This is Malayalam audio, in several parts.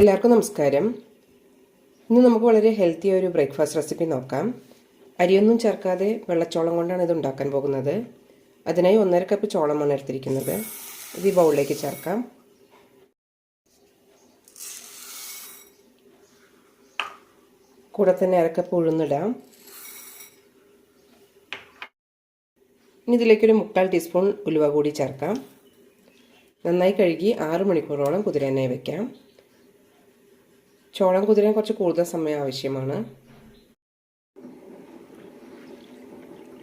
എല്ലാവർക്കും നമസ്കാരം. ഇന്ന് നമുക്ക് വളരെ ഹെൽത്തി ഒരു ബ്രേക്ക്ഫാസ്റ്റ് റെസിപ്പി നോക്കാം. അരിയൊന്നും ചേർക്കാതെ വെള്ളച്ചോളം കൊണ്ടാണ് ഇത് ഉണ്ടാക്കാൻ പോകുന്നത്. അതിനായി ഒന്നര കപ്പ് ചോളമാണ് എടുത്തിരിക്കുന്നത്. ഇത് ഈ ബൗളിലേക്ക് ചേർക്കാം. കൂടെ തന്നെ അരക്കപ്പ് ഉഴുന്നിടാം. ഇനി ഇതിലേക്കൊരു മുക്കാൽ ടീസ്പൂൺ ഉലുവ കൂടി ചേർക്കാം. നന്നായി കഴുകി ആറ് മണിക്കൂറോളം കുതിരാനായി വെക്കാം. ചോളം കുതിരാൻ കുറച്ച് കൂടുതൽ സമയം ആവശ്യമാണ്.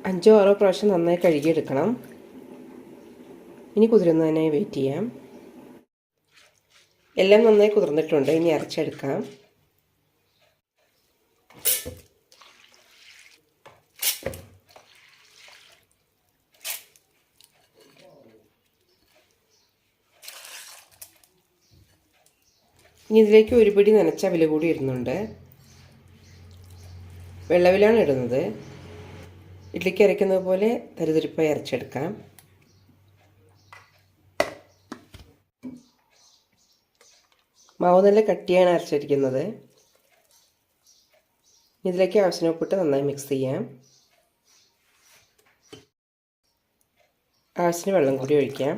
അഞ്ചോ ആറോ പ്രാവശ്യം നന്നായി കഴുകിയെടുക്കണം. ഇനി കുതിരുന്നതിനായി വെയിറ്റ് ചെയ്യാം. എല്ലാം നന്നായി കുതിർന്നിട്ടുണ്ട്. ഇനി അരച്ചെടുക്കാം. ഇനി ഇതിലേക്ക് ഒരു പിടി നനച്ച വില കൂടി ഇടുന്നുണ്ട്. വെള്ളവിലാണ് ഇടുന്നത്. ഇഡ്ലിക്ക് അരയ്ക്കുന്നത് പോലെ തരുതരിപ്പായി അരച്ചെടുക്കാം. മാവ് നല്ല കട്ടിയാണ് അരച്ചിരിക്കുന്നത്. ഇതിലേക്ക് ആവശ്യം ഉപ്പിട്ട് നന്നായി മിക്സ് ചെയ്യാം. ആവശ്യത്തിന് വെള്ളം കൂടി ഒഴിക്കാം.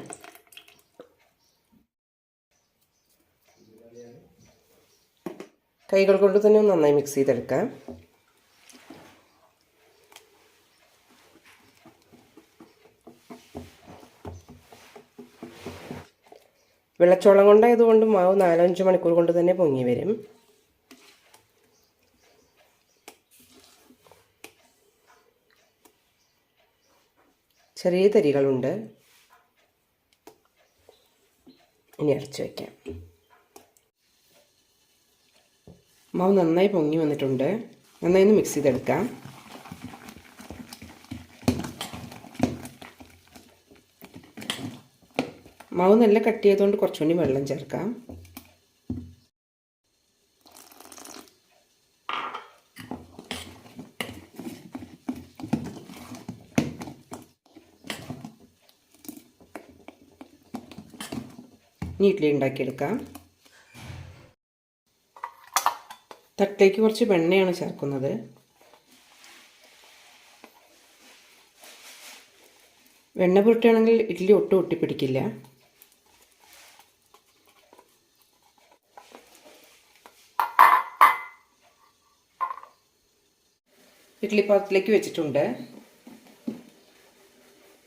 കൈകൾ കൊണ്ട് തന്നെ നന്നായി മിക്സ് ചെയ്തെടുക്കാം. വെള്ളച്ചോളം കൊണ്ടായതുകൊണ്ട് മാവ് നാലഞ്ച് മണിക്കൂർ കൊണ്ട് തന്നെ പൊങ്ങി വരും. ചെറിയ തരികളുണ്ട്. ഇനി അടച്ചു വയ്ക്കാം. മാവ് നന്നായി പൊങ്ങി വന്നിട്ടുണ്ട്. നന്നായി ഒന്ന് മിക്സ് ചെയ്തെടുക്കാം. മാവ് നല്ല കട്ടിയായതുകൊണ്ട് കുറച്ചുകൂടി വെള്ളം ചേർക്കാം. ഇനി ഇഡ്ഡലി ഉണ്ടാക്കിയെടുക്കാം. തട്ടിലേക്ക് കുറച്ച് വെണ്ണയാണ് ചേർക്കുന്നത്. വെണ്ണ പുരട്ടുകയാണെങ്കിൽ ഇഡ്ഡലി ഒട്ടും ഒട്ടിപ്പിടിക്കില്ല. ഇഡ്ഡലി പാത്രത്തിലേക്ക് വെച്ചിട്ടുണ്ട്.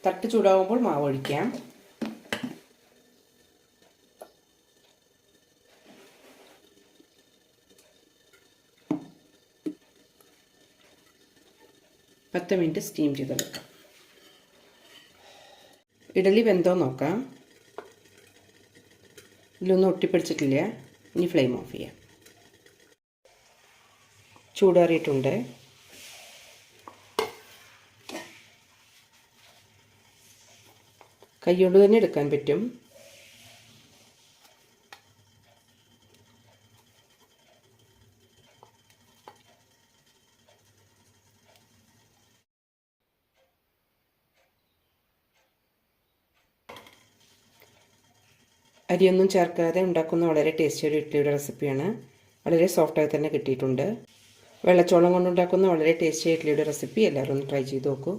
തട്ട് ചൂടാവുമ്പോൾ മാവ് ഒഴിക്കാം. പത്ത് മിനിറ്റ് സ്റ്റീം ചെയ്തെടുക്കാം ഇഡലി വെന്തോ നോക്കാം. ഇതിലൊന്നും ഒട്ടിപ്പിടിച്ചിട്ടില്ല. ഇനി ഫ്ലെയിം ഓഫ് ചെയ്യാം. ചൂടാറിയിട്ടുണ്ട്. കൈകൊണ്ട് തന്നെ എടുക്കാൻ പറ്റും. അരിയൊന്നും ചേർക്കാതെ ഉണ്ടാക്കുന്ന വളരെ ടേസ്റ്റി ഒരു ഇഡ്ഡലിയുടെ റെസിപ്പിയാണ് വളരെ സോഫ്റ്റായി തന്നെ കിട്ടിയിട്ടുണ്ട്. വെള്ളച്ചോളം കൊണ്ടുണ്ടാക്കുന്ന വളരെ ടേസ്റ്റി ഇഡ്ഡലിയുടെ റെസിപ്പി എല്ലാവരും ഒന്ന് ട്രൈ ചെയ്ത് നോക്കൂ.